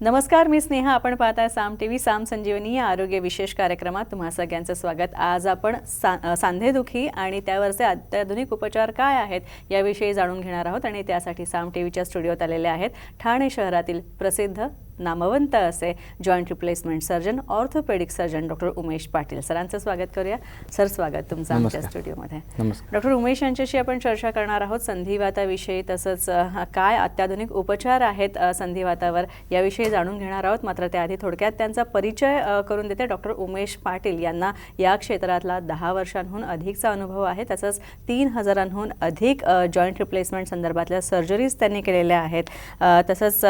नमस्कार मी स्नेहा. आपण पाहताय साम टी व्ही साम संजीवनी या आरोग्य विशेष कार्यक्रमात तुम्हा सगळ्यांचं स्वागत. आज आपण सा सांधेदुखी आणि त्यावरचे अत्याधुनिक उपचार काय आहेत याविषयी जाणून घेणार आहोत आणि त्यासाठी साम टी व्हीच्या स्टुडिओत आलेले आहेत ठाणे शहरातील प्रसिद्ध नामवंत असे joint replacement surgeon orthopaedic surgeon doctor Umesh Patil सरांचं स्वागत करूया. सर स्वागत तुमचं आमच्या. स्टुडिओमध्ये. डॉक्टर उमेश यांच्याशी आपण चर्चा करणार आहोत संधिवाताविषयी तसंच काय अत्याधुनिक उपचार आहेत संधिवातावर याविषयी जाणून घेणार आहोत. मात्र त्याआधी थोडक्यात त्यांचा परिचय करून देते. डॉक्टर उमेश पाटील यांना या क्षेत्रातला दहा वर्षांहून अधिकचा अनुभव आहे. तसंच तीन हजारांहून अधिक जॉईंट रिप्लेसमेंट संदर्भातल्या सर्जरीज त्यांनी केलेल्या आहेत. तसंच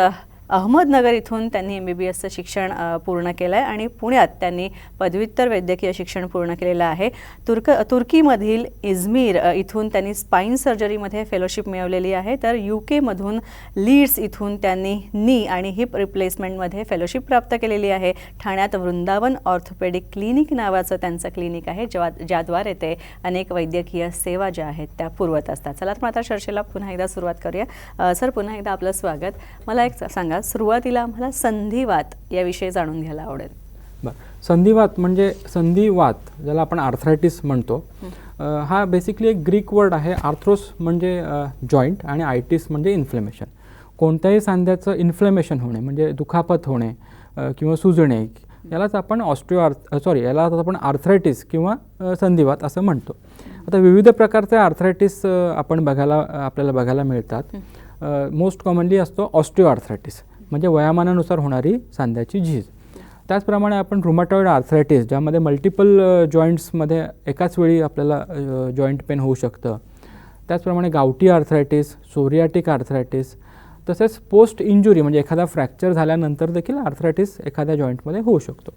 अहमदनगर इथून त्यांनी एम बी बी एसचं शिक्षण पूर्ण केलं आहे आणि पुण्यात त्यांनी पदव्युत्तर वैद्यकीय शिक्षण पूर्ण केलेलं आहे. तुर्क तुर्कीमधील इझमीर इथून त्यांनी स्पाईन सर्जरीमध्ये फेलोशिप मिळवलेली आहे. तर यू केमधून लीड्स इथून त्यांनी नी आणि हिप रिप्लेसमेंटमध्ये फेलोशिप प्राप्त केलेली आहे. ठाण्यात वृंदावन ऑर्थोपेडिक क्लिनिक नावाचं त्यांचं क्लिनिक आहे ज्या ज्याद्वारे ते अनेक वैद्यकीय सेवा ज्या आहेत त्या पुरवत असतात. चला तर आता चर्चेला पुन्हा एकदा सुरुवात करूया. सर पुन्हा एकदा आपलं स्वागत. मला एक सांगा सुरुवातीला आम्हाला संधिवात याविषयी जाणून घ्यायला आवडेल. बरं. संधिवात म्हणजे संधिवात ज्याला आपण आर्थरायटिस म्हणतो हा. बेसिकली एक ग्रीक वर्ड आहे. आर्थ्रोस म्हणजे जॉईंट आणि आयटिस म्हणजे इन्फ्लेमेशन कोणत्याही सांध्याचं इन्फ्लेमेशन होणे म्हणजे दुखापत होणे किंवा सुजणे यालाच आपण ऑस्ट्रिओ आर्थ सॉरी याला आपण आर्थरायटिस किंवा संधिवात असं म्हणतो. आता विविध प्रकारचे आर्थरायटिस आपण बघायला आपल्याला बघायला मिळतात. मोस्ट कॉमनली असतो ऑस्ट्रिओ आर्थरायटिस म्हणजे वयामानानुसार होणारी सांध्याची झीज. त्याचप्रमाणे आपण रुमाटॉइड आर्थरायटिस ज्यामध्ये मल्टिपल जॉईंट्समध्ये एकाच वेळी आपल्याला जॉईंट पेन होऊ शकतं. त्याचप्रमाणे गावठी आर्थरायटिस सोरियाटिक आर्थरायटिस तसेच पोस्ट इंजुरी म्हणजे एखादा फ्रॅक्चर झाल्यानंतर देखील आर्थरायटिस एखाद्या जॉईंटमध्ये होऊ शकतो.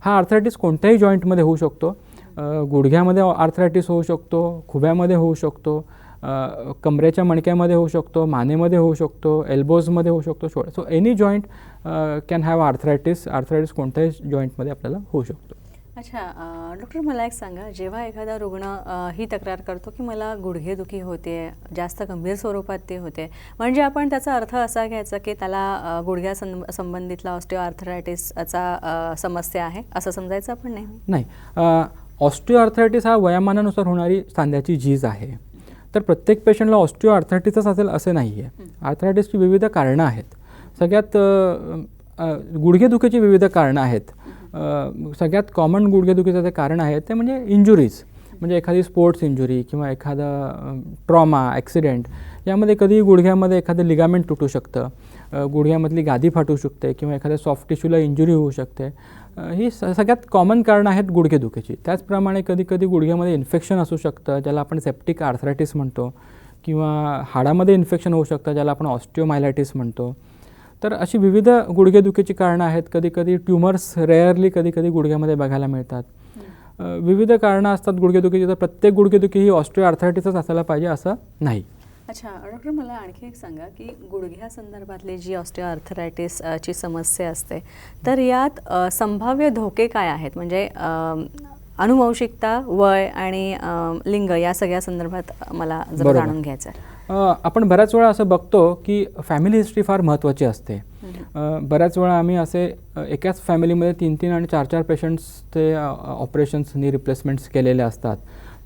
हा आर्थरायटिस कोणत्याही जॉईंटमध्ये होऊ शकतो. गुडघ्यामध्ये आर्थरायटिस होऊ शकतो खुब्यामध्ये होऊ शकतो कमरेच्या मणक्यामध्ये होऊ शकतो मानेमध्ये होऊ शकतो एल्बोजमध्ये होऊ शकतो shoulder. So any joint can have arthritis arthritis कोणत्याही जॉईंटमध्ये आपल्याला होऊ शकतो. अच्छा डॉक्टर मला एक सांगा. जेव्हा एखादा रुग्ण ही तक्रार करतो की मला गुडघेदुखी होते जास्त गंभीर स्वरूपात ते होते म्हणजे आपण त्याचा अर्थ असा घ्यायचा की त्याला गुडघ्या सं संबंधितला ऑस्टिओ आर्थरायटिसचा समस्या आहे असं समजायचं आपण नेहमी? नाही. ऑस्टिओ आर्थरायटिस हा वयामानानुसार होणारी सांध्याची झीज आहे. तर प्रत्येक पेशंटला ऑस्टिओ आर्थरायटिसच असेल असे नाही आहे आर्थरायटिसची विविध कारणं आहेत. सगळ्यात गुडघेदुखीची विविध कारणं आहेत. सगळ्यात कॉमन गुडघेदुखीचं जे कारण आहे ते म्हणजे इंजुरीज म्हणजे एखादी स्पोर्ट्स इंजुरी किंवा एखादा ट्रॉमा ॲक्सिडेंट यामध्ये कधी गुडघ्यामध्ये एखादं लिगामेंट तुटू शकतं. गुडघ्यामधली गादी फाटू शकते किंवा एखाद्या सॉफ्ट टिश्यूला इंजुरी होऊ शकते. ही स सगळ्यात कॉमन कारणं आहेत गुडघेदुखीची. त्याचप्रमाणे कधी कधी गुडघ्यामध्ये इन्फेक्शन असू शकतं ज्याला आपण सेप्टिक आर्थरायटिस म्हणतो किंवा हाडामध्ये इन्फेक्शन होऊ शकतं ज्याला आपण ऑस्टिओमायलायटिस म्हणतो. तर अशी विविध गुडघेदुखीची कारणं आहेत. कधी कधी ट्युमर्स रेअरली कधी कधी गुडघ्यामध्ये बघायला मिळतात. विविध कारणं असतात गुडघेदुखीची तर प्रत्येक गुडघेदुखी ही ऑस्ट्रिओ आर्थरायटिसच असायला पाहिजे असं नाही. अच्छा डॉक्टर मला आणखी एक सांगा की गुडघ्या संदर्भातली जी ऑस्टिओ आर्थरायटिस अ, ची समस्या असते तर यात संभाव्य धोके काय आहेत? म्हणजे अनुवंशिकता वय आणि लिंग या सगळ्या संदर्भात मला जर. जाणून घ्यायचं आहे आपण बऱ्याच वेळा असं बघतो की फॅमिली हिस्ट्री फार महत्त्वाची असते. बऱ्याच वेळा आम्ही असे एकाच फॅमिलीमध्ये तीन तीन आणि चार चार पेशंट्सचे ऑपरेशन्स नी रिप्लेसमेंट्स केलेले असतात.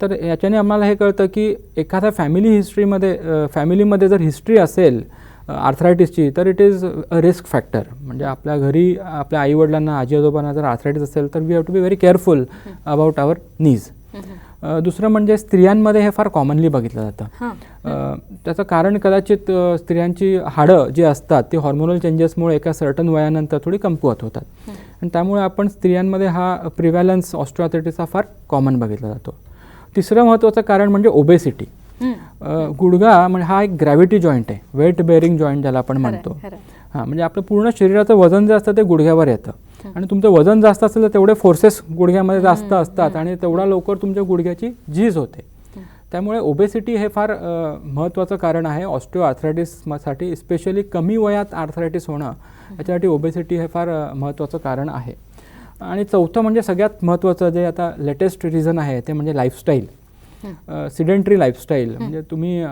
तर याच्याने आम्हाला हे कळतं की एखाद्या फॅमिली हिस्ट्रीमध्ये फॅमिलीमध्ये जर हिस्ट्री असेल आर्थरायटिसची तर it is a risk factor म्हणजे आपल्या घरी आपल्या आईवडिलांना आजी आजोबांना जर आर्थरायटिस असेल तर we have to be very careful about our knees दुसरं म्हणजे स्त्रियांमध्ये हे फार कॉमनली बघितलं जातं. हां. त्याचं कारण कदाचित स्त्रियांची हाडं जी असतात ती हॉर्मोनल चेंजेसमुळे एका सर्टन वयानंतर थोडी कमकुवत होतात. आणि त्यामुळे आपण स्त्रियांमध्ये हा प्रिव्हॅलन्स ऑस्ट्रोआथेटिसचा फार कॉमन बघितला जातो. तिसरं महत्त्वाचं कारण म्हणजे ओबेसिटी गुडघा म्हणजे हा एक ग्रॅव्हिटी जॉईंट आहे. वेट बेअरिंग जॉईंट ज्याला आपण म्हणतो. हां म्हणजे आपलं पूर्ण शरीराचं वजन जे असतं ते गुडघ्यावर येतं. आणि तुमचं वजन जास्त असेल तर तेवढे फोर्सेस गुडघ्यामध्ये जास्त असतात आणि तेवढा लवकर तुमच्या गुडघ्याची झीज होते. त्यामुळे ओबेसिटी हे फार महत्त्वाचं कारण आहे. ऑस्टिओ आर्थरायटिससाठी स्पेशली कमी वयात आर्थरायटिस होणं याच्यासाठी ओबेसिटी हे फार महत्त्वाचं कारण आहे. आणि चौथं म्हणजे सगळ्यात महत्त्वाचं जे आता लेटेस्ट रिझन आहे ते म्हणजे लाईफस्टाईल सिडेंटरी लाईफस्टाईल म्हणजे तुम्ही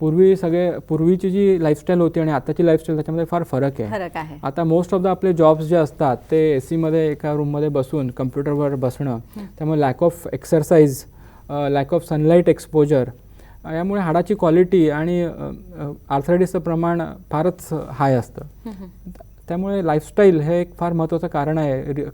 पूर्वी सगळे पूर्वीची जी लाईफस्टाईल होती आणि आताची लाईफस्टाईल त्याच्यामध्ये फार फरक आहे. फरक आहे. आता मोस्ट ऑफ द आपले जॉब्स जे असतात ते ए सीमध्ये एका रूममध्ये बसून कम्प्युटरवर बसणं त्यामुळे lack of exercise lack of sunlight exposure यामुळे हाडाची क्वालिटी आणि आर्थरायटिसचं प्रमाण फारच हाय असतं. त्यामुळे लाईफस्टाईल हे एक फार महत्त्वाचं कारण आहे.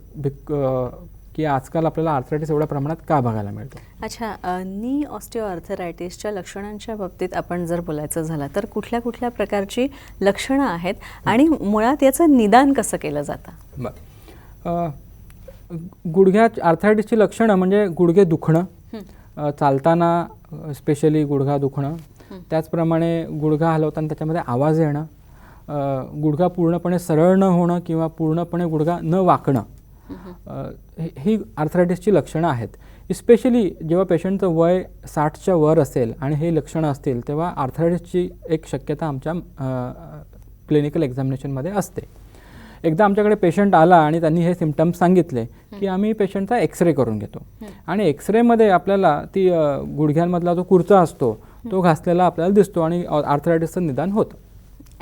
की आजकाल आपल्याला आर्थरायटिस एवढ्या प्रमाणात का बघायला मिळतो? अच्छा नी ऑस्टिओआर्थरायटिसच्या लक्षणांच्या बाबतीत आपण जर बोलायचं झालं तर कुठल्या कुठल्या प्रकारची लक्षणं आहेत आणि मुळात याचं निदान कसं केलं जातं? बरं गुडघ्या आर्थरायटिसची लक्षणं म्हणजे गुडघे दुखणं चालताना स्पेशली गुडघा दुखणं त्याचप्रमाणे गुडघा हलवताना त्याच्यामध्ये आवाज येणं गुडघा पूर्णपणे सरळ न होणं किंवा पूर्णपणे गुडघा न वाकणं ही- आर्थरायटिसची लक्षणं आहेत. इस्पेशली जेव्हा पेशंटचं वय साठच्या वर असेल आणि हे लक्षणं असतील तेव्हा आर्थरायटिसची एक शक्यता आमच्या क्लिनिकल एक्झामिनेशनमध्ये असते. एकदा आमच्याकडे पेशंट आला आणि त्यांनी हे सिमटम्स सांगितले की आम्ही पेशंटचा एक्सरे करून घेतो. आणि एक्सरेमध्ये आपल्याला ती गुडघ्यांमधला जो कुर्चा असतो तो घासलेला आपल्याला दिसतो आणि आर्थरायटिसचं निदान होतं.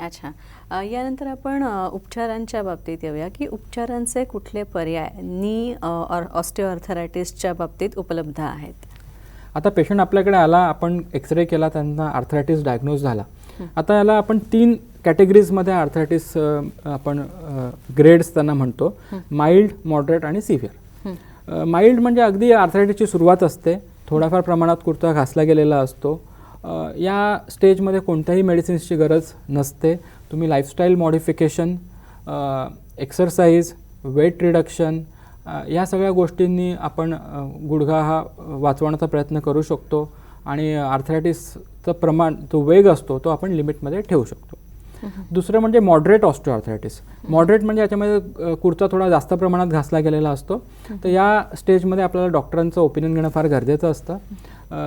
अच्छा. यानंतर आपण उपचारांच्या बाबतीत येऊया की उपचारांचे कुठले पर्याय नी ऑस्टिओआर्थरायटिसच्या बाबतीत उपलब्ध आहेत? आता पेशंट आपल्याकडे आला आपण एक्सरे केला त्यांना आर्थरायटिस डायग्नोज झाला. आता याला आपण तीन कॅटेगरीजमध्ये आर्थरायटिस आपण ग्रेड्स त्यांना म्हणतो. माइल्ड मॉडरेट आणि सिव्हिअर. माइल्ड म्हणजे अगदी आर्थरायटिसची सुरुवात असते. थोड्याफार प्रमाणात कुर्ता घासला गेलेला असतो. या स्टेजमध्ये कोणत्याही मेडिसिन्सची गरज नसते. तुम्ही lifestyle modification exercise weight reduction या सगळ्या गोष्टींनी आपण गुडघा हा वाचवण्याचा प्रयत्न करू शकतो आणि आर्थरायटिसचं प्रमाण जो वेग असतो तो आपण लिमिटमध्ये ठेवू शकतो. दुसरं म्हणजे मॉडरेट ऑस्टिओआर्थरायटिस मॉडरेट म्हणजे याच्यामध्ये कुर्ता थोडा जास्त प्रमाणात घासला गेलेला असतो. तर या स्टेजमध्ये आपल्याला डॉक्टरांचं ओपिनियन घेणं फार गरजेचं असतं.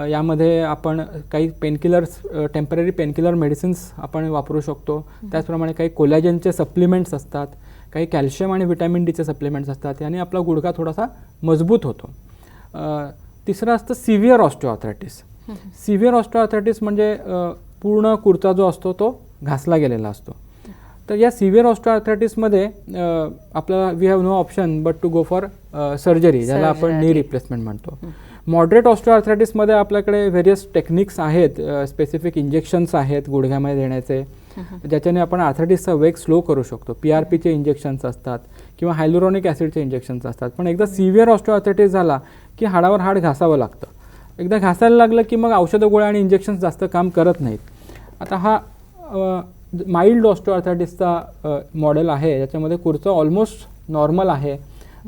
यामध्ये आपण काही पेनकिलर्स टेंपररी पेनकिलर मेडिसिन्स आपण वापरू शकतो. त्याचप्रमाणे काही कोलॅजनचे सप्लिमेंट्स असतात. काही कॅल्शियम आणि विटॅमिन डीचे सप्लिमेंट्स असतात. याने आपला गुडघा थोडासा मजबूत होतो. तिसरं असतं सिव्हिअर ऑस्टिओआर्थरायटिस सिव्हिअर ऑस्टिओआर्थरायटिस म्हणजे पूर्ण कुर्ता जो असतो तो घासला गेलेला असतो. तर या सिव्हिअर ऑस्टिओआर्थरायटिसमध्ये अ, आपल्याला we have no option but to go for surgery ज्याला आपण नी. रिप्लेसमेंट म्हणतो. मॉडरेट ऑस्टिओआर्थरायटिसमध्ये आपल्याकडे व्हेरियस टेक्निक्स आहेत स्पेसिफिक इंजेक्शन्स आहेत गुडघ्यामध्ये देण्याचे. ज्याच्याने आपण आर्थरायटिसचा वेग स्लो करू शकतो. पी आर पीचे इंजेक्शन्स असतात किंवा हायलोरॉनिक ॲसिडचे इंजेक्शन्स असतात. पण एकदा सिव्हिअर ऑस्टिओआर्थरायटिस झाला की हाडावर हाड घासावं लागतं. एकदा घासायला लागलं की मग औषधं गोळ्या आणि इंजेक्शन्स जास्त काम करत नाहीत. आता हा माइल्ड ऑस्टिओआर्थरायटिसचा मॉडेल आहे. ज्याच्यामध्ये कुर्चं ऑलमोस्ट नॉर्मल आहे.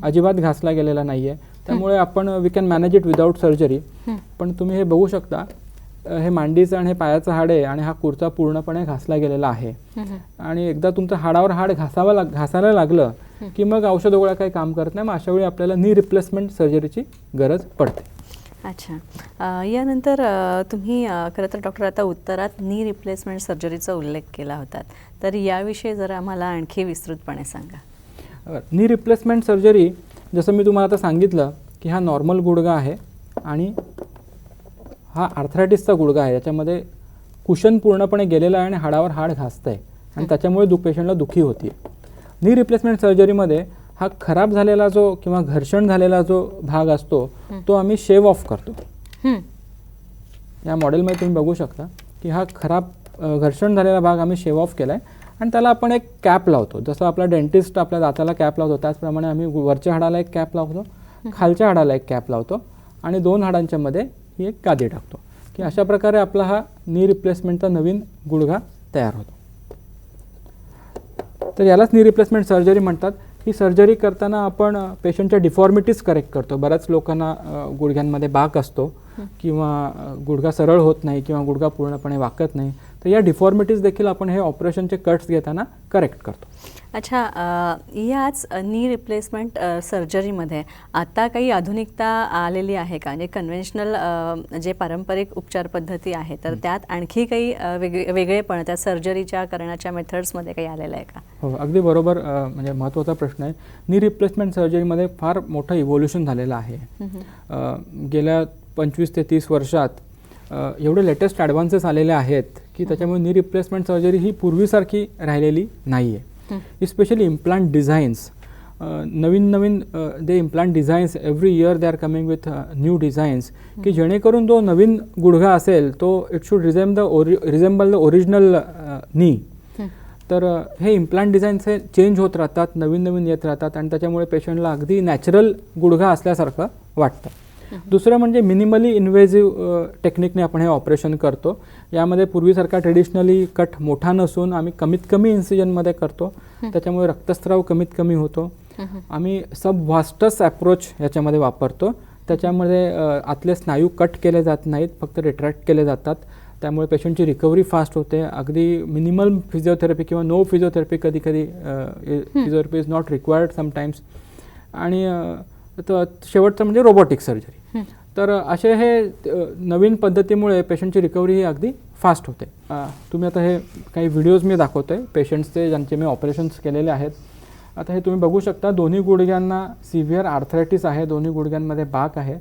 अजिबात घासला गेलेला नाही आहे त्यामुळे आपण we can manage it without surgery पण तुम्ही हे बघू शकता हे मांडीचं आणि हे पायाचं हाड आहे आणि हा कुर्ता पूर्णपणे घासला गेलेला आहे. आणि एकदा तुमचं हाडावर हाड घासावं लाग घासायला लागलं की मग औषध गोळ्या काही काम करत नाही. मग अशा वेळी आपल्याला नी रिप्लेसमेंट सर्जरीची गरज पडते. अच्छा. यानंतर तुम्ही खरं तर डॉक्टर आता उत्तरात नी रिप्लेसमेंट सर्जरीचा उल्लेख केला होता. तर याविषयी जरा आम्हाला आणखी विस्तृतपणे सांगा. नी रिप्लेसमेंट सर्जरी जसं मी तुम्हाला आता सांगितलं की हा नॉर्मल गुडगा आहे आणि हा आर्थरायटिसचा गुडगा आहे. याच्यामध्ये कुशन पूर्णपणे गेलेला आहे आणि हाडावर हाड घासतं आहे आणि त्याच्यामुळे दु पेशंटला दुखी होती नी रिप्लेसमेंट सर्जरीमध्ये हा खराब झालेला जो किंवा घर्षण झालेला जो भाग असतो तो आम्ही शेव ऑफ करतो. हं. या मॉडेलमध्ये तुम्ही बघू शकता की हा खराब घर्षण झालेला भाग आम्ही शेव ऑफ केला आहे आणि त्याला आपण एक कॅप लावतो. जसं आपला डेंटिस्ट आपल्या दाताला कॅप लावतो त्याचप्रमाणे आम्ही वरच्या हाडाला एक कॅप लावतो खालच्या हाडाला एक कॅप लावतो आणि दोन हाडांच्या मध्ये ही एक गादी टाकतो. की अशा प्रकारे आपला हा नी रिप्लेसमेंटचा नवीन गुडघा तयार होतो. तर यालाच नी रिप्लेसमेंट सर्जरी म्हणतात. ही सर्जरी करताना आपण पेशंटच्या डिफॉर्मिटीज करेक्ट करतो. बऱ्याच लोकांना गुडघ्यांमध्ये बाक असतो किंवा गुडघा सरळ होत नाही किंवा गुडघा पूर्णपणे वाकत नाही. तर या डिफॉर्मिटीज देखील आपण हे ऑपरेशनचे कट्स घेताना करेक्ट करतो. अच्छा याच नी रिप्लेसमेंट सर्जरीमध्ये आता काही आधुनिकता आलेली आहे का? म्हणजे कन्व्हेन्शनल जे पारंपरिक उपचार पद्धती आहे तर त्यात आणखी काही वेगळे वेगळेपण त्या सर्जरीच्या करण्याच्या मेथड्समध्ये काही आलेलं आहे का? हो अगदी बरोबर म्हणजे महत्त्वाचा प्रश्न आहे. नी रिप्लेसमेंट सर्जरीमध्ये फार मोठं इव्होल्युशन झालेलं आहे. गेल्या पंचवीस ते तीस वर्षात एवढे लेटेस्ट ॲडव्हान्सेस आलेले आहेत की त्याच्यामुळे नी रिप्लेसमेंट सर्जरी ही पूर्वीसारखी राहिलेली नाही आहे इस्पेशली इम्प्लांट डिझाईन्स नवीन नवीन they implant designs every year they are coming with new designs की जेणेकरून जो नवीन गुडघा असेल तो इट शुड रिझेम द ओरि रिझेंबल द ओरिजिनल नी तर हे इम्प्लांट डिझाईन्स हे चेंज होत राहतात नवीन नवीन येत राहतात आणि त्याच्यामुळे पेशंटला अगदी नॅचरल गुडघा असल्यासारखं वाटतं. दुसरं म्हणजे मिनिमली इन्व्हेजिव्ह टेक्निकने आपण हे ऑपरेशन करतो. यामध्ये पूर्वीसारखा ट्रेडिशनली कट मोठा नसून आम्ही कमीत कमी इन्सिजनमध्ये करतो. त्याच्यामुळे रक्तस्राव कमीत कमी होतो. आम्ही सब व्हास्टस अप्रोच याच्यामध्ये वापरतो. त्याच्यामध्ये आतले स्नायू कट केले जात नाहीत फक्त रिट्रॅक्ट केले जातात. त्यामुळे पेशंटची रिकव्हरी फास्ट होते. अगदी मिनिमल फिजिओथेरपी किंवा नो फिजिओथेरपी कधी कधी physiotherapy is not required sometimes आणि अ, त- शेवटचं म्हणजे रोबोटिक सर्जरी तर असे हे नवीन पद्धतीमुळे पेशंटची रिकव्हरी ही अगदी फास्ट होते. तुम्ही आता हे काही व्हिडिओज मी दाखवतो आहे पेशंट्सचे ज्यांचे मी ऑपरेशन्स केलेले आहेत. आता हे तुम्ही बघू शकता दोन्ही गुडघ्यांना सिव्हिअर आर्थरायटिस आहे दोन्ही गुडघ्यांमध्ये बाक आहे.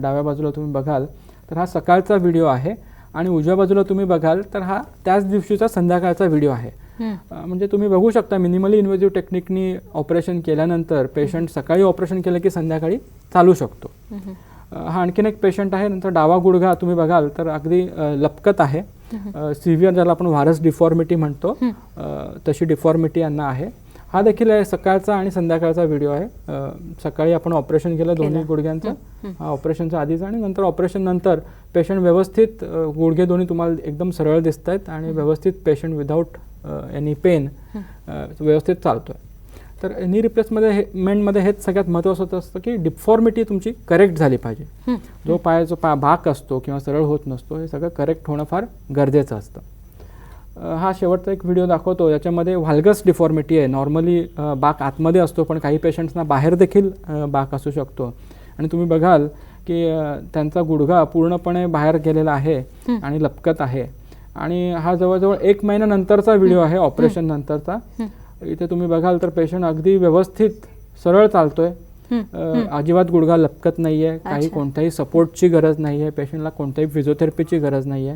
डाव्या बाजूला तुम्ही बघाल तर हा सकाळचा व्हिडिओ आहे. आणि उजव्या बाजूला तुम्ही बघाल तर हा त्याच दिवशीचा संध्याकाळचा व्हिडिओ आहे. म्हणजे तुम्ही बघू शकता मिनिमली इन्व्हेजिव्ह टेक्निकनी ऑपरेशन केल्यानंतर पेशंट सकाळी ऑपरेशन केलं की संध्याकाळी चालू शकतो. हा आणखीन एक पेशंट आहे नंतर डावा गुडघा तुम्ही बघाल तर अगदी लपकत आहे. सिव्हिअर ज्याला आपण व्हायरस डिफॉर्मिटी म्हणतो तशी डिफॉर्मिटी यांना आहे. हा देखील आहे सकाळचा आणि संध्याकाळचा व्हिडिओ आहे. सकाळी आपण ऑपरेशन केलं दोन्ही गुडघ्यांचं. हा ऑपरेशनच्या आधीचा आणि नंतर ऑपरेशन नंतर पेशंट व्यवस्थित गुडघे दोन्ही तुम्हाला एकदम सरळ दिसत आहेत आणि व्यवस्थित पेशंट विदाऊट एनी पेन व्यवस्थित चालतोय. तर नी रिप्लेसमध्ये हे मेंटमध्ये हेच सगळ्यात महत्त्वाचं असतं की डिफॉर्मिटी तुमची करेक्ट झाली पाहिजे. जो पायाचा पा भाग असतो किंवा सरळ होत नसतो हे सगळं करेक्ट होणं फार गरजेचं असतं. हा शेवटचा एक व्हिडिओ दाखवतो याच्यामध्ये व्हाल्गस डिफॉर्मिटी आहे. नॉर्मली बाक आतमध्ये असतो पण काही पेशंट्सना बाहेर देखील बाक असू शकतो. आणि तुम्ही बघाल की त्यांचा गुडघा पूर्णपणे बाहेर गेलेला आहे आणि लपकत आहे. आणि हा जवळजवळ एक महिन्यानंतरचा व्हिडिओ आहे ऑपरेशन नंतरचा. इथे तुम्ही बघाल तर पेशंट अगदी व्यवस्थित सरळ चालतोय. अजिबात गुडघा लपकत नाहीये काही. कोणत्याही सपोर्टची गरज नाहीये पेशंटला कोणत्याही फिजिओथेरपीची गरज नाहीये.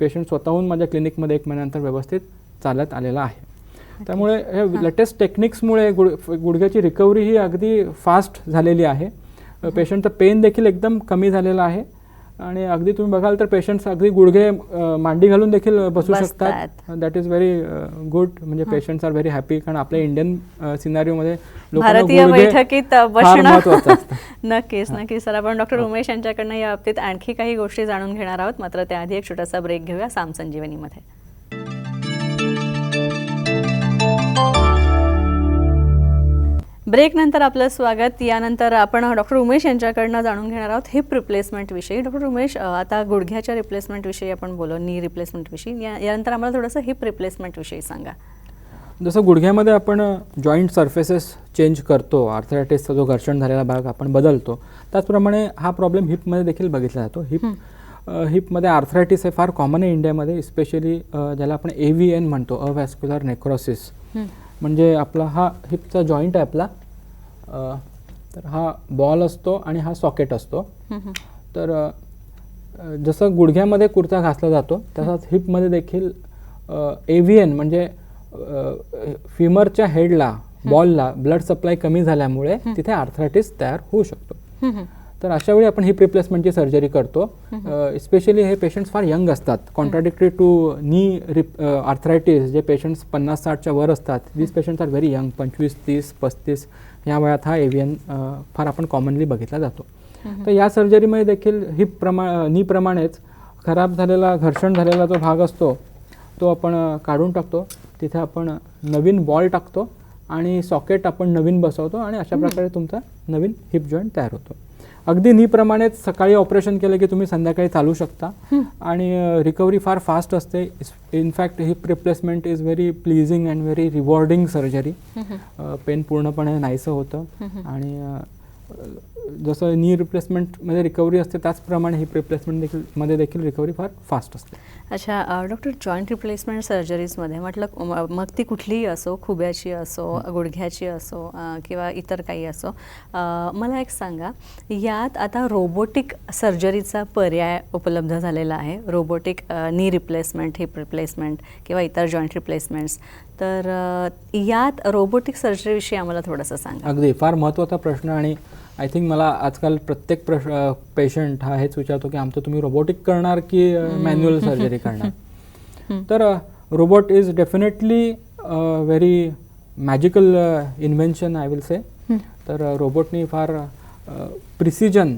पेशंट स्वतःहून माझ्या क्लिनिकमध्ये एक महिन्यानंतर व्यवस्थित चालत आलेला आहे. त्यामुळे हे लेटेस्ट टेक्निक्समुळे गुड गुडघ्याची रिकव्हरी ही अगदी फास्ट झालेली आहे. पेशंटचं पेन देखील एकदम कमी झालेलं आहे. आणि अगदी तुम्ही बघाल तर पेशंट्स अगदी गुडघे मांडी घालून देखील बसू. शकतात. दॅट इज व्हेरी गुड म्हणजे पेशंट्स आर व्हेरी हॅपी कारण आपल्या इंडियन सिनारिओमध्ये भारतीय बैठकीत बसणं नक्कीच नक्कीच. तर आपण डॉक्टर उमेश यांच्याकडनं या बाबतीत आणखी काही गोष्टी जाणून घेणार आहोत. मात्र त्याआधी एक छोटासा ब्रेक घेऊया साम संजीवनीमध्ये. ब्रेक नंतर आपलं स्वागत. यानंतर आपण डॉक्टर उमेश यांच्याकडनं जाणून घेणार आहोत हिप रिप्लेसमेंट विषयी. डॉक्टर उमेश आता गुडघ्याच्या रिप्लेसमेंट विषयी आपण बोलो नी रिप्लेसमेंट विषयी. या- यानंतर आम्हाला थोडंसं हिप रिप्लेसमेंट विषयी सांगा. जसं गुडघ्यामध्ये आपण जॉईंट सर्फेसेस चेंज करतो आर्थरायटिसचा जो घर्षण झालेला भाग आपण बदलतो त्याचप्रमाणे हा प्रॉब्लेम हिपमध्ये देखील बघितला जातो. हिप हिपमध्ये आर्थरायटिस हे फार कॉमन आहे इंडियामध्ये इस्पेशली ज्याला आपण ए व्ही एन म्हणतो अवॅस्क्युलर नेक्रोसिस. म्हणजे आपला हा हिपचा जॉईंट आहे आपला. तर हा बॉल असतो आणि हा सॉकेट असतो. तर जसं गुडघ्यामध्ये कुर्ता घासला जातो तसाच हिपमध्ये देखील ए व्ही एन म्हणजे फिमरच्या हेडला बॉलला ब्लड सप्लाय कमी झाल्यामुळे तिथे आर्थरायटिस तयार होऊ शकतो. तर अशा वेळी आपण हिप रिप्लेसमेंटची सर्जरी करतो. स्पेशली हे पेशंट्स फार यंग असतात. Contradictory to knee rip arthritis जे पेशंट्स पन्नास साठच्या वर असतात these patients are very young पंचवीस तीस पस्तीस या वयात हा एव्हियन फार आपण कॉमनली बघितला जातो. तर या सर्जरीमध्ये देखील हिप प्रमा नीप्रमाणेच खराब झालेला घर्षण झालेला जो भाग असतो तो आपण काढून टाकतो. तिथे आपण नवीन बॉल टाकतो आणि सॉकेट आपण नवीन बसवतो आणि अशा प्रकारे तुमचा नवीन हिप जॉईंट तयार होतो. अगदी नीप्रमाणेच सकाळी ऑपरेशन केलं की तुम्ही संध्याकाळी चालू शकता. आणि रिकव्हरी फार फास्ट असते. In fact hip replacement is very pleasing and very rewarding surgery. Pain पूर्णपणे नाहीसं होतं. आणि जसं नी रिप्लेसमेंटमध्ये रिकव्हरी असते त्याचप्रमाणे हिप रिप्लेसमेंट देखील मध्ये देखील रिकव्हरी फार फास्ट असते. अच्छा डॉक्टर जॉईंट रिप्लेसमेंट सर्जरीजमध्ये म्हटलं मग ती कुठलीही असो खुब्याची असो गुडघ्याची असो किंवा इतर काही असो मला एक सांगा यात आता रोबोटिक सर्जरीचा पर्याय उपलब्ध झालेला आहे robotic knee replacement heap replacement किंवा इतर जॉईंट रिप्लेसमेंट्स तर यात रोबोटिक सर्जरीविषयी आम्हाला थोडंसं सांगा. अगदी फार महत्त्वाचा प्रश्न आणि आय थिंक मला आजकाल प्रत्येक प्रश्न पेशंट हा हेच विचारतो की आमचं तुम्ही रोबोटिक करणार की मॅन्युअल सर्जरी करणार? तर robot is definitely very magical invention I will say तर रोबोटनी फार प्रिसिजन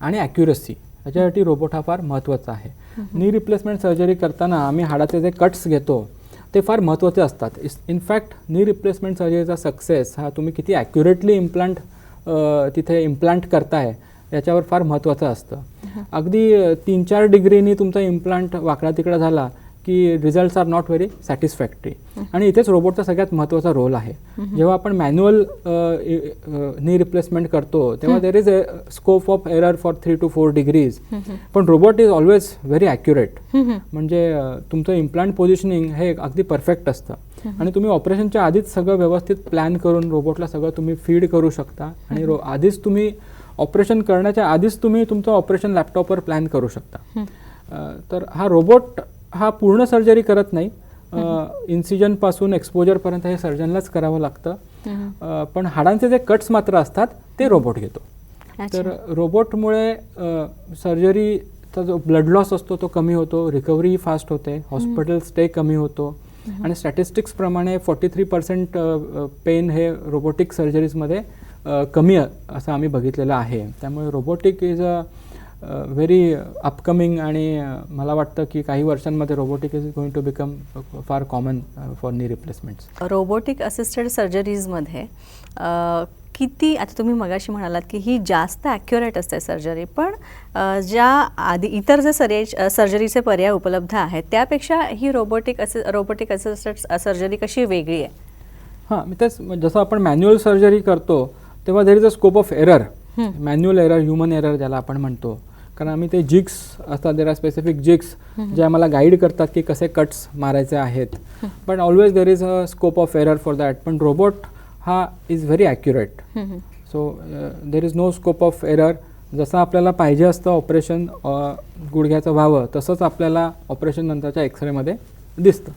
आणि ॲक्युरसी याच्यासाठी रोबोट हा फार महत्त्वाचा आहे. नी रिप्लेसमेंट सर्जरी करताना आम्ही हाडाचे जे कट्स घेतो ते फार महत्त्वाचे असतात. इनफॅक्ट नी रिप्लेसमेंट सर्जरीचा सक्सेस हा तुम्ही किती ॲक्युरेटली इम्प्लांट तिथे इम्प्लांट करताय याच्यावर फार महत्त्वाचं असतं. अगदी तीन चार डिग्रीनी तुमचा इम्प्लांट वाकडा तिकडा झाला की results are not very satisfactory आणि इथेच रोबोटचा सगळ्यात महत्त्वाचा रोल आहे. जेव्हा आपण मॅन्युअल नी रिप्लेसमेंट करतो तेव्हा there is a scope of error for three two four degrees पण robot is always very accurate म्हणजे तुमचं इम्प्लांट पोझिशनिंग हे अगदी परफेक्ट असतं. आणि तुम्ही ऑपरेशनच्या आधीच सगळं व्यवस्थित प्लॅन करून रोबोटला सगळं तुम्ही फीड करू शकता. आणि रो आधीच तुम्ही ऑपरेशन करण्याच्या आधीच तुम्ही तुमचं ऑपरेशन लॅपटॉपवर प्लॅन करू शकता. तर हा रोबोट हा पूर्ण सर्जरी करत नाही. इन्सिजनपासून एक्सपोजरपर्यंत हे सर्जनलाच करावं लागतं. पण हाडांचे जे कट्स मात्र असतात ते रोबोट घेतो. तर रोबोटमुळे सर्जरीचा जो ब्लड लॉस असतो तो कमी होतो. रिकव्हरी फास्ट होते. हॉस्पिटल स्टे कमी होतो. आणि स्टॅटिस्टिक्सप्रमाणे फॉर्टी थ्री पर्सेंट पेन हे रोबोटिक सर्जरीजमध्ये कमी असं आम्ही बघितलेलं आहे. त्यामुळे robotic is a very upcoming आणि मला वाटतं की काही वर्षांमध्ये robotic is going to become फार common for knee replacements robotic assisted सर्जरीजमध्ये किती आता तुम्ही मगाशी म्हणालात की ही जास्त ॲक्युरेट असते सर्जरी पण ज्या आधी इतर जे सर्जरी सर्जरीचे पर्याय उपलब्ध आहेत त्यापेक्षा ही रोबोटिक असे रोबोटिक असिस्टेड सर्जरी कशी वेगळी आहे? हां मी तेच जसं आपण मॅन्युअल सर्जरी करतो तेव्हा there is a scope of error manual error human error ज्याला आपण म्हणतो. कारण आम्ही ते जिग्स असतात देर आर स्पेसिफिक जिग्स जे आम्हाला गाईड करतात की कसे कट्स मारायचे आहेत. पण always there is a scope of error for that पण रोबोट हा is very accurate so there is no scope of error जसं आपल्याला पाहिजे असतं ऑपरेशन गुडघ्याचं व्हावं तसंच आपल्याला ऑपरेशन नंतरच्या एक्सरेमध्ये दिसतं.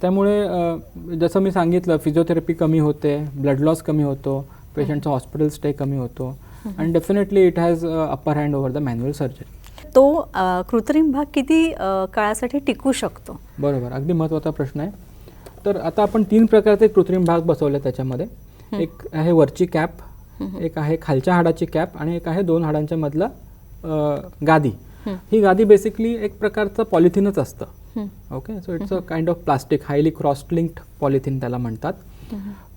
त्यामुळे अ, जसं मी सांगितलं फिजिओथेरपी कमी होते ब्लड लॉस कमी होतो पेशंटचा हॉस्पिटल स्टे कमी होतो. आणि definitely it has upper hand over the manual surgery तो कृत्रिम भाग किती काळासाठी टिकू शकतो? बरोबर. अगदी महत्त्वाचा प्रश्न आहे. तर आता आपण तीन प्रकारचे कृत्रिम भाग बसवले त्याच्यामध्ये. एक आहे वरची कॅप एक आहे खालच्या हाडाची कॅप आणि एक आहे दोन हाडांच्या मधलं गादी. ही गादी बेसिकली एक प्रकारचं पॉलिथिनच असतं. Okay so it's a kind of plastic highly cross linked polythene त्याला म्हणतात.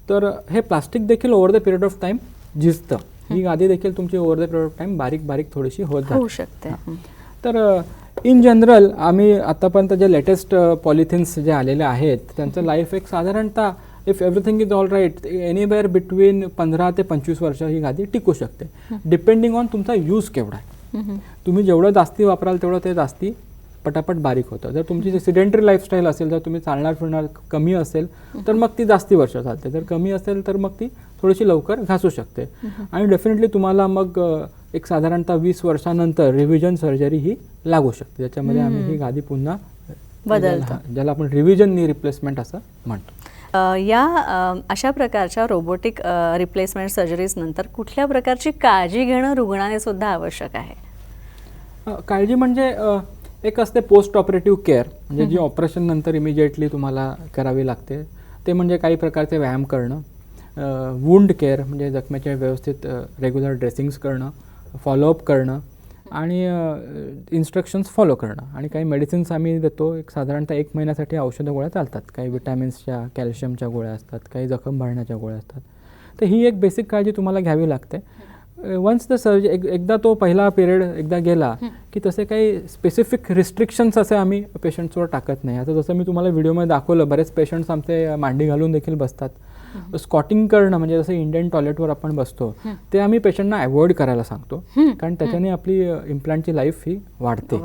तर हे प्लास्टिक देखील over the period of time झिजतं ही गादी देखील तुमची over the period of time बारीक बारीक थोडीशी होत होऊ शकते. तर इन जनरल आम्ही आतापर्यंत जे लेटेस्ट पॉलिथिन्स जे आलेले आहेत त्यांचं लाईफ एक साधारणतः if everything is all right anywhere between पंधरा ते पंचवीस वर्ष ही गादी टिकू शकते. डिपेंडिंग ऑन तुमचा यूज केवढा आहे. तुम्ही जेवढं जास्ती वापराल तेवढं ते जास्ती पटापट बारीक होतं. जर तुमची सिडेंटरी लाईफस्टाईल असेल जर तुम्ही चालणार फिरणार कमी असेल तर मग ती जास्ती वर्ष चालते. जर कमी असेल तर मग ती थोडीशी लवकर घासू शकते. आणि डेफिनेटली तुम्हाला मग एक साधारणतः वीस वर्षानंतर रिव्हिजन सर्जरी ही लागू शकते. त्याच्यामध्ये आम्ही ही गादी पुन्हा बदलतो. ज्याला- आपण रिव्हिजन नी रिप्लेसमेंट असं म्हणतो. या अशा प्रकारच्या रोबोटिक रिप्लेसमेंट सर्जरीज नंतर कुठल्या प्रकारची काळजी घेणं रुग्णाने सुद्धा आवश्यक आहे? काळजी म्हणजे एक असते पोस्ट ऑपरेटिव्ह केअर म्हणजे जी ऑपरेशन नंतर इमिजिएटली तुम्हाला करावी लागते. ते म्हणजे काही प्रकारचे व्यायाम करणं. वुंड केअर म्हणजे जखमेचे व्यवस्थित रेग्युलर ड्रेसिंग्स करणं फॉलोअप करणं आणि इन्स्ट्रक्शन्स फॉलो करणं. आणि काही मेडिसिन्स आम्ही देतो एक साधारणतः एक महिन्यासाठी औषधं गोळ्या चालतात. काही विटॅमिन्सच्या कॅल्शियमच्या गोळ्या असतात काही जखम भरण्याच्या गोळ्या असतात. तर ही एक बेसिक काळजी तुम्हाला घ्यावी लागते. वन्स द सर्ज एक एकदा तो पहिला पिरियड एकदा गेला की तसे काही स्पेसिफिक रिस्ट्रिक्शन्स असे आम्ही पेशंट्सवर टाकत नाही. आता जसं मी तुम्हाला व्हिडिओमध्ये दाखवलं बरेच पेशंट्स आमचे मांडी घालून देखील बसतात. स्कॉटिंग करणं म्हणजे जसं इंडियन टॉयलेटवर आपण बसतो ते आम्ही पेशंटना अवॉइड करायला सांगतो. कारण त्याच्याने आपली इम्प्लांटची लाईफ ही वाढते.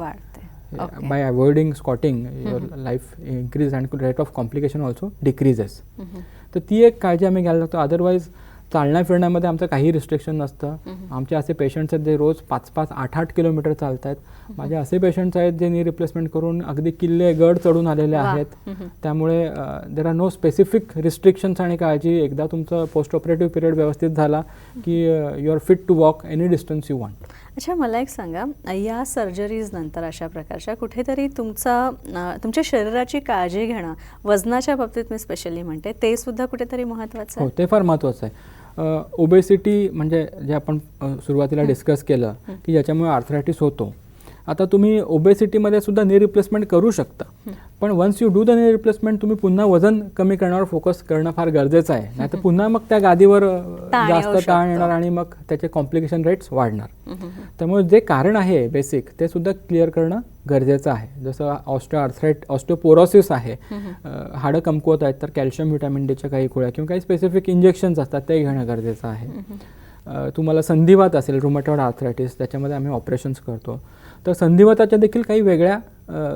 By avoiding squatting your life increase and rate of complication also decreases तर ती एक काळजी आम्ही घ्यायला लागतो. अदरवाईज चालण्या फिरण्यामध्ये आमचं काही रिस्ट्रिक्शन नसतं. आमचे असे पेशंट्स आहेत जे रोज पाच पाच आठ आठ किलोमीटर चालत आहेत माझे असे पेशंट्स आहेत जे नी रिप्लेसमेंट करून अगदी किल्ले गड चढून आलेले. आहेत. त्यामुळे there are no specific restrictions आणि काळजी. एकदा तुमचं पोस्ट ऑपरेटिव्ह पिरियड व्यवस्थित झाला की you are fit to walk any distance you want अच्छा मला एक सांगा. या सर्जरीज नंतर अशा प्रकारच्या कुठेतरी तुमचा तुमच्या शरीराची काळजी घेणं वजनाच्या बाबतीत मी स्पेशली म्हणते ते सुद्धा कुठेतरी महत्वाचं हो आहे? ते फार महत्त्वाचं आहे. ओबेसिटी म्हणजे जे आपण सुरुवातीला डिस्कस केलं की ज्याच्यामुळे आर्थरायटिस होतो. आता तुम्ही ओबेसिटीमध्ये सुद्धा नी रिप्लेसमेंट करू शकता. पण once you do the knee replacement तुम्ही पुन्हा वजन कमी करण्यावर फोकस करणं फार गरजेचं आहे. नाही तर पुन्हा मग त्या गादीवर जास्त ताण. येणार आणि मग त्याचे कॉम्प्लिकेशन रेट्स वाढणार. त्यामुळे जे कारण आहे बेसिक ते सुद्धा क्लिअर करणं गरजेचं आहे. जसं ऑस्टिओ आर्थराईट ऑस्टिओपोरोसिस आहे हाडं कमकुवत आहेत तर कॅल्शियम व्हिटॅमिन डीच्या काही गोळ्या किंवा काही स्पेसिफिक इंजेक्शन्स असतात ते घेणं गरजेचं आहे. तुम्हाला संधिवात असेल रुमॅटॉइड आर्थरायटिस त्याच्यामध्ये आम्ही ऑपरेशन्स करतो. तर संधिवाताच्या देखील काही वेगळ्या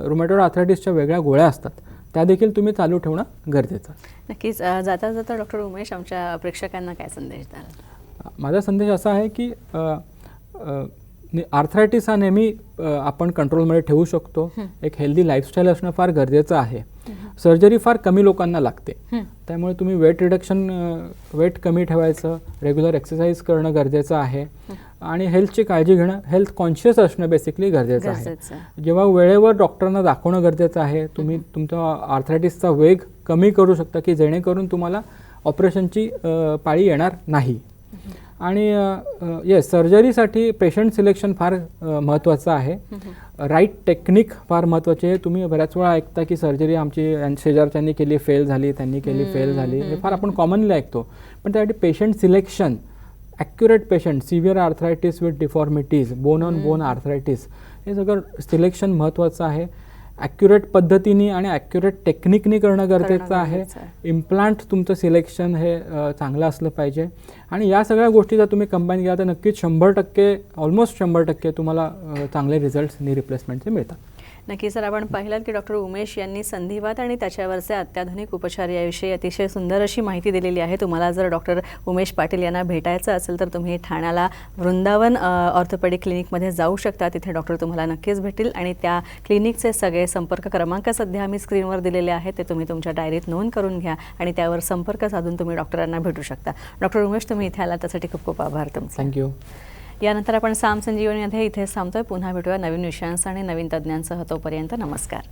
रुमॅटॉइड आर्थरायटिसच्या वेगळ्या गोळ्या असतात. त्या देखील तुम्ही चालू ठेवणं गरजेचं आहे. नक्कीच जाता जाता डॉक्टर उमेश आमच्या प्रेक्षकांना काय संदेश द्याल? माझा संदेश असा आहे की आर्थरायटिस हा नेहमी आपण कंट्रोलमध्ये ठेवू शकतो. एक हेल्दी लाईफस्टाईल असणं फार गरजेचं आहे. सर्जरी फार कमी लोकांना लागते. त्यामुळे तुम्ही वेट रिडक्शन वेट कमी ठेवायचं रेग्युलर एक्सरसाइज करणं गरजेचं आहे. आणि हेल्थची काळजी घेणं हेल्थ कॉन्शियस असणं बेसिकली गरजेचं आहे. जेव्हा वेळेवर डॉक्टरांना दाखवणं गरजेचं आहे तुम्ही तुमचा आर्थरायटिसचा वेग कमी करू शकता की जेणेकरून तुम्हाला ऑपरेशनची पाळी येणार नाही. आणि येस सर्जरीसाठी पेशंट सिलेक्शन फार महत्त्वाचं आहे. राईट टेक्निक फार महत्त्वाची आहे. तुम्ही बऱ्याच वेळा ऐकता की सर्जरी आमची शेजारच्यांनी केली फेल झाली त्यांनी केली फेल झाली. हे फार आपण कॉमनली ऐकतो. पण त्यासाठी patient selection accurate patient severe arthritis with deformities bone on bone arthritis हे सगळं सिलेक्शन महत्त्वाचं आहे. ॲक्युरेट पद्धतीने आणि ॲक्युरेट टेक्निकनी करणं गरजेचं आहे. इम्प्लांट तुमचं सिलेक्शन हे चांगलं असलं पाहिजे. आणि या सगळ्या गोष्टी जर तुम्ही कंबाईन केल्या तर नक्कीच शंभर टक्के ऑलमोस्ट शंभर टक्के तुम्हाला चांगले रिझल्ट्स नी रिप्लेसमेंटचे मिळतात. नक्की सर आपण पाहिलं की डॉक्टर उमेश यांनी संधिवात आणि त्याच्यावरचे अत्याधुनिक उपचार याविषयी अतिशय सुंदर अशी माहिती दिलेली आहे. तुम्हाला जर डॉक्टर उमेश पाटील यांना भेटायचं असेल तर तुम्ही ठाण्याला वृंदावन ऑर्थोपेडिक क्लिनिकमध्ये जाऊ शकता. तिथे डॉक्टर तुम्हाला नक्कीच भेटतील आणि त्या क्लिनिकचे सगळे संपर्क क्रमांक सध्या आम्ही स्क्रीनवर दिलेले आहेत. ते तुम्ही तुमच्या डायरीत नोंद करून घ्या आणि त्यावर संपर्क साधून तुम्ही डॉक्टरांना भेटू शकता. डॉक्टर उमेश तुम्ही इथे आला त्यासाठी खूप खूप आभार तुमचे. थँक्यू यानंतर आपण साम संजीवनीमध्ये इथेच थांबतोय. पुन्हा भेटूया नवीन विषयांसह आणि नवीन तज्ज्ञांसह तोपर्यंत नमस्कार.